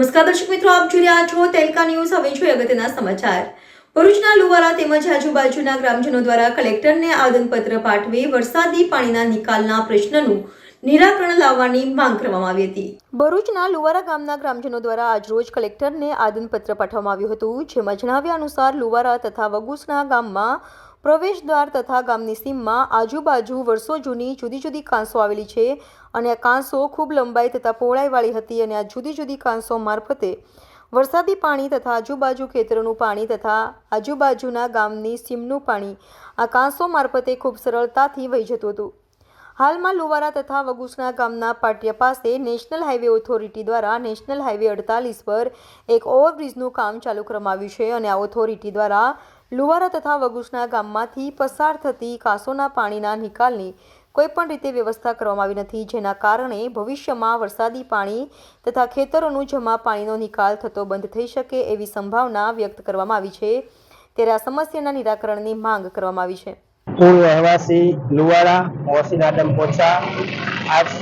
નમસ્કાર દર્શક મિત્રો, આપ જોઈ રહ્યા છો તેલકા ન્યૂઝ. હવે જોઈએ અગત્યના સમાચાર. ભરૂચના લુવારા તેમજ આજુબાજુના ગ્રામજનો દ્વારા કલેક્ટરને આવેદનપત્ર પાઠવી વરસાદી પાણીના નિકાલના પ્રશ્નનું નિરાકરણ લાવવાની માંગ કરવામાં આવી હતી. ભરૂચના લુવારા ગામના ગ્રામજનો દ્વારા આજરોજ કલેક્ટરને આવેદનપત્ર પાઠવવામાં આવ્યું હતું. જેમાં જણાવ્યા અનુસાર લુવારા તથા વગુસના ગામમાં પ્રવેશ દ્વાર તથા ગામની સીમમાં આજુબાજુ વર્ષો જૂની જુદી જુદી કાંસો આવેલી છે અને આ કાંસો ખૂબ લંબાઈ તથા પહોળાઈવાળી હતી અને આ જુદી જુદી કાંસો મારફતે વરસાદી પાણી તથા આજુબાજુ ખેતરોનું પાણી તથા આજુબાજુના ગામની સીમનું પાણી આ કાંસો મારફતે ખૂબ સરળતાથી વહી જતું હતું. હાલમાં લુવારા તથા વગુસના ગામના પાટિયા પાસે નેશનલ હાઈવે ઓથોરિટી દ્વારા નેશનલ હાઈવે અડતાલીસ પર એક ઓવરબ્રિજનું કામ ચાલુ કરવામાં આવ્યું છે અને આ ઓથોરિટી દ્વારા લુવારા તથા વગુસના ગામમાંથી પસાર થતી કાંસોના પાણીના નિકાલની કોઈપણ રીતે વ્યવસ્થા કરવામાં આવી નથી, જેના કારણે ભવિષ્યમાં વરસાદી પાણી તથા ખેતરોનું જમા પાણીનો નિકાલ થતો બંધ થઈ શકે એવી સંભાવના વ્યક્ત કરવામાં આવી છે. ત્યારે આ સમસ્યાના નિરાકરણની માંગ કરવામાં આવી છે. મૂળ રહેવાસી લુવાડા મોહસિન આદમ પોચા આજ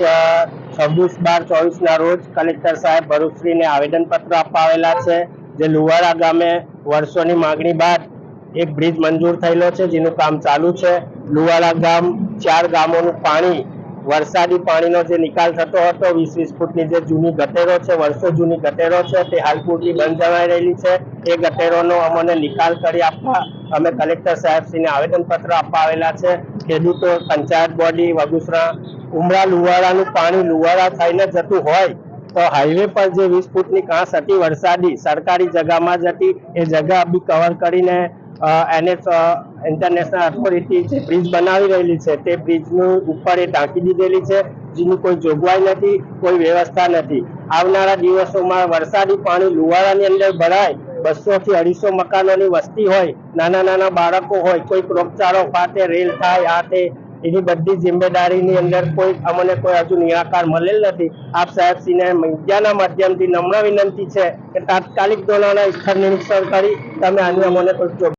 છવ્વીસ બાર ચોવીસના રોજ કલેક્ટર સાહેબ ભરૂચશ્રીને આવેદનપત્ર આપવા આવેલા છે, જે લુવાડા ગામે વર્ષોની માગણી બાદ એક બ્રિજ મંજૂર થયેલો છે, જેનું કામ ચાલુ છે. લુવાડા ગામ, ચાર ગામોનું પાણી, વરસાદી પાણીનો જે નિકાલ થતો હતો વીસ વીસ ફૂટની જે જૂની ગટેરો છે, વર્ષો જૂની ગટેરો છે, તે હાલ પૂરતી બંધ જણાઈ રહેલી છે. એ ગટેરોનો અમને નિકાલ કરી આપવા અમે કલેક્ટર સાહેબશ્રીને આવેદનપત્ર આપવા આવેલા છે. ખેડૂતો, પંચાયત બોડી, વગુસરા, ઉમરા લુવાડાનું પાણી લુવાડા થઈને જતું હોય, તો હાઈવે પર જે વીસ ફૂટની કાંસ હતી, વરસાદી, સરકારી જગામાં જ હતી. એ જગા બી કવર કરીને એનએચ ઇન્ટરનેશનલ ઓથોરિટી જે બ્રિજ બનાવી રહેલી છે, તે બ્રિજનું ઉપર એ ટાંકી દીધેલી છે, જેની કોઈ જોગવાઈ નથી, કોઈ વ્યવસ્થા નથી. આવનારા દિવસોમાં વરસાદી પાણી લુવાડાની અંદર ભરાય, બસો થી અઢીસો મકાનોની વસ્તી હોય, નાના નાના બાળકો હોય, કોઈ રોગચાળો ફાટે, રેલ થાય, આ તે, એની બધી જિમ્મેદારીની અંદર કોઈ, અમને કોઈ હજુ નિરાકાર મળેલ નથી. આપ સાહેબશ્રીને મીડિયાના માધ્યમથી નમ્ર વિનંતી છે કે તાત્કાલિક ધોરણે સ્થળ નિરીક્ષણ કરી, તમે આની અમને કોઈ